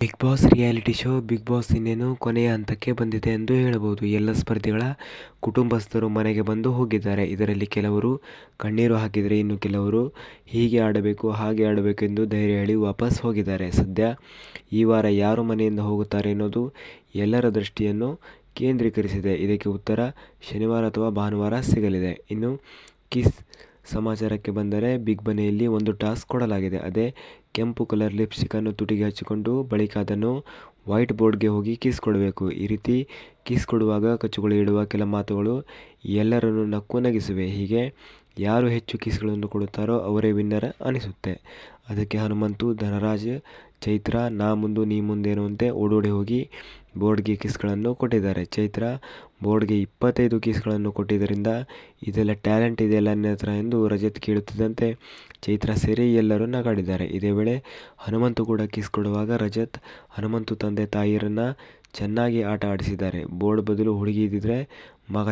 Big Boss reality show Big Boss ಇನ್ನೇನು ಕೊನೆಯ ಹಂತಕ್ಕೆ ಬಂದಿದೆ ಎಂದು ಹೇಳಬಹುದು. ಎಲ್ಲ ಸ್ಪರ್ಧಿಗಳ ಕುಟುಂಬಸ್ಥರು ಮನೆಗೆ ಬಂದು ಹೋಗಿದ್ದಾರೆ. ಇದರಲ್ಲಿ ಕೆಲವರು ಕಣ್ಣೀರು ಹಾಕಿದರೆ, ಇನ್ನು ಕೆಲವರು ಹೀಗೆ ಆಡಬೇಕು, ಹಾಗೆ ಆಡಬೇಕು ಎಂದು ಧೈರ್ಯ ಹೇಳಿ ವಾಪಸ್ ಹೋಗಿದ್ದಾರೆ. ಸದ್ಯ ಈ ವಾರ ಯಾರು ಮನೆಯಿಂದ ಹೋಗುತ್ತಾರೆ ಎನ್ನುವುದು ಎಲ್ಲರ ದೃಷ್ಟಿಯನ್ನು ಕೇಂದ್ರೀಕರಿಸಿದೆ. ಇದಕ್ಕೆ ಉತ್ತರ ಶನಿವಾರ ಅಥವಾ ಭಾನುವಾರ ಸಿಗಲಿದೆ. ಇನ್ನು ಕಿಸ್ ಸಮಾಚಾರಕ್ಕೆ ಬಂದರೆ ಬಿಗ್ ಬನೆಯಲ್ಲಿ ಒಂದು ಟಾಸ್ಕ್ ಕೊಡಲಾಗಿದೆ. ಅದೇ ಕೆಂಪು ಕಲರ್ ಲಿಪ್ಸ್ಟಿಕ್ ಅನ್ನು ತುಟಿಗೆ ಹಚ್ಚಿಕೊಂಡು ಬಳಿಕ ಅದನ್ನು ವೈಟ್ ಬೋರ್ಡ್ಗೆ ಹೋಗಿ ಕಿಸ್ ಕೊಡಬೇಕು. ಈ ರೀತಿ ಕಿಸ್ ಕೊಡುವಾಗ ಕಚ್ಚುಗಳು ಇಡುವ ಕೆಲ ಮಾತುಗಳು ಎಲ್ಲರನ್ನು ನಕ್ಕು ನಗಿಸುವೆ ಹೀಗೆ ಯಾರು ಹೆಚ್ಚು ಕಿಸ್ಗಳನ್ನು ಕೊಡುತ್ತಾರೋ ಅವರೇ ವಿನ್ನರ್ ಅನಿಸುತ್ತೆ. ಅದಕ್ಕೆ ಹನುಮಂತು, ಧನರಾಜ್, ಚೈತ್ರಾ ನಾ ಮುಂದು ನೀ ಮುಂದು ಎನ್ನುವಂತೆ ಓಡೋಡಿ ಹೋಗಿ ಬೋರ್ಡ್ಗೆ ಕಿಸ್ಗಳನ್ನು ಕೊಟ್ಟಿದ್ದಾರೆ. ಚೈತ್ರಾ ಬೋರ್ಡ್ಗೆ ಇಪ್ಪತ್ತೈದು ಕಿಸ್ಗಳನ್ನು ಕೊಟ್ಟಿದ್ದರಿಂದ ಇದೆಲ್ಲ ಟ್ಯಾಲೆಂಟ್ ಇದೆಯಲ್ಲ ನಿನ್ನತ್ರ ಎಂದು ರಜತ್ ಕೇಳುತ್ತಿದ್ದಂತೆ ಚೈತ್ರ ಸೇರಿ ಎಲ್ಲರೂ ನಗಾಡಿದ್ದಾರೆ. ಇದೇ ವೇಳೆ ಹನುಮಂತು ಕೂಡ ಕಿಸ್ ಕೊಡುವಾಗ ರಜತ್, ಹನುಮಂತು ತಂದೆ ತಾಯಿಯರನ್ನು ಚೆನ್ನಾಗಿ ಆಟ ಆಡಿಸಿದ್ದಾರೆ. ಬೋರ್ಡ್ ಬದಲು ಹುಡುಗಿ ಇದ್ದಿದ್ರೆ ಮಗ